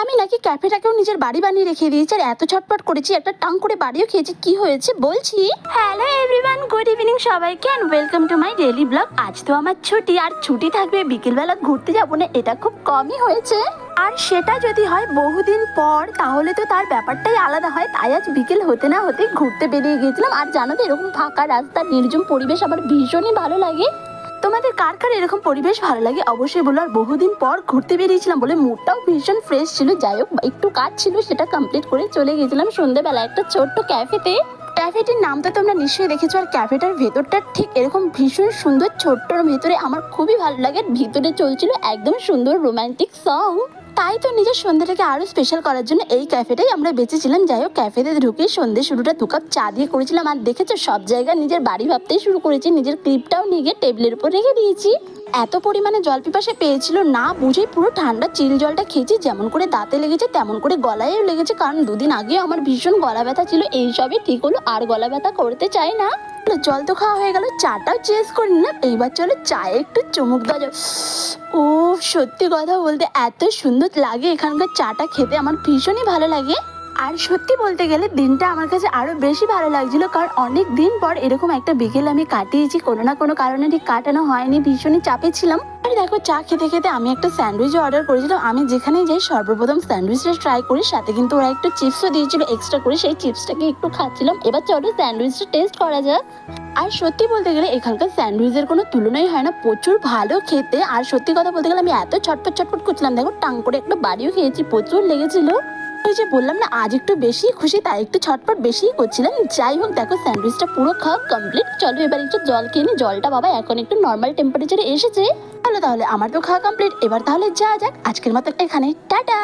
আমি নাকি ক্যাফেটাকেও নিজের বাড়ি বানিয়ে রেখে দিয়েছি আর এত ছটপট করেছি, একটা টাং করে বাড়িও খেয়েছি, কি হয়েছে বলছি? হ্যালো এভরিওয়ান গুড ইভিনিং সবাইকে and welcome to my daily blog আজ তো আমার ছুটি আর ছুটি থাকবে, বিকেলবেলা ঘুরতে যাব না, এটা খুব কমই হয়েছে। আর সেটা যদি হয় বহুদিন পর, তাহলে তো তার ব্যাপারটাই আলাদা হয়, তাই আজ বিকেল হতে না হতে ঘুরতে বেরিয়ে গিয়েছিলাম। আর জানো তো এরকম ফাঁকা রাস্তা, নির্জন পরিবেশ আমার ভীষণই ভালো লাগে। তোমাদের কার কার এরকম পরিবেশ ভালো লাগে? অবশ্যই বলো, আর বহুদিন পর ঘুরতে বেরিয়েছিলাম বলে মুডটাও ভীষণ ফ্রেশ ছিল। যাই হোক, একটু কাজ ছিল, সেটা কমপ্লিট করে চলে গেছিলাম সন্ধ্যেবেলা একটা ছোট্ট ক্যাফেতে ক্যাফেটির নামটা তোমরা নিশ্চয়ই দেখেছ, আর ক্যাফেটার ভেতরটা ঠিক এরকম ভীষণ সুন্দর, ছোট্টর ভেতরে আমার খুবই ভালো লাগে। ভিতরে চলছিল একদম সুন্দর রোমান্টিক সং তাই তো নিজের সন্ধ্যাটাকে আরও স্পেশাল করার জন্য এই ক্যাফেটাই আমরা বেঁচেছিলাম। যাই হোক, ক্যাফেতে ঢুকে সন্ধ্যে শুরুটা দু কাপ চা দিয়ে করেছিলাম। আর দেখেছ, সব জায়গায় নিজের বাড়ি ভাবতেই শুরু করেছি। নিজের ক্লিপটাও নিয়ে গিয়ে টেবিলের উপর রেখে দিয়েছি। এত পরিমাণে জল পিপাসে পেয়েছিল না বুঝে পুরো ঠান্ডা চিল জলটা খেয়েছি, যেমন করে দাঁতে লেগেছে, তেমন করে গলায়ও লেগেছে, কারণ দুদিন আগেও আমার ভীষণ গলা ব্যথা ছিল, এই সবই ঠিক হলো, আর গলা ব্যথা করতে চাই না। জল তো খাওয়া হয়ে গেল, চাটাও চেস করে নিলাম, এইবার চলো চায়ে একটু চুমুক দেওয়া ও সত্যি কথা বলতে এত সুন্দর লাগে এখানকার চাটা খেতে, আমার ভীষণই ভালো লাগে। আর সত্যি বলতে গেলে দিনটা আমার কাছে আরও বেশি ভালো লাগছিল, কারণ অনেক দিন পর এরকম একটা বিকেল আমি কাটিয়েছি, কোনো না কোনো কারণে ঠিক কাটানো হয়নি, ভীষণই চাপে ছিলাম। আর দেখো, চা খেতে খেতে আমি একটা স্যান্ডউইচ অর্ডার করেছিলাম, আমি যেখানে যাই সর্বপ্রথম স্যান্ডউইচটা ট্রাই করি, সাথে কিন্তু ওরা একটু চিপসও দিয়েছিল এক্সট্রা করে সেই চিপসটাকে একটু খাচ্ছিলাম। এবার চলো স্যান্ডউইচটা টেস্ট করা যাক। আর সত্যি বলতে গেলে এখানকার স্যান্ডউইচের কোনো তুলনাই হয় না, প্রচুর ভালো খেতে, আর সত্যি কথা বলতে গেলে আমি এত ছটপট ছটপট করছিলাম, দেখো টাং করে একটা বাড়িও খেয়েছি, প্রচুর লেগেছিল। ওই যে বললাম না, আজ একটু বেশি খুশি, তাই একটু ছটপট বেশিই করছিলাম। যাই হোক, দেখো স্যান্ডউইচটা পুরো খাওয়া কমপ্লিট চলো এবার একটু জল খেয়ে জলটা বাবা এখন একটু নর্মাল টেম্পারেচারে এসেছে। তাহলে তাহলে, আমার তো খাওয়া কমপ্লিট এবার তাহলে যা যাক। আজকের মতো এখানে টাটা!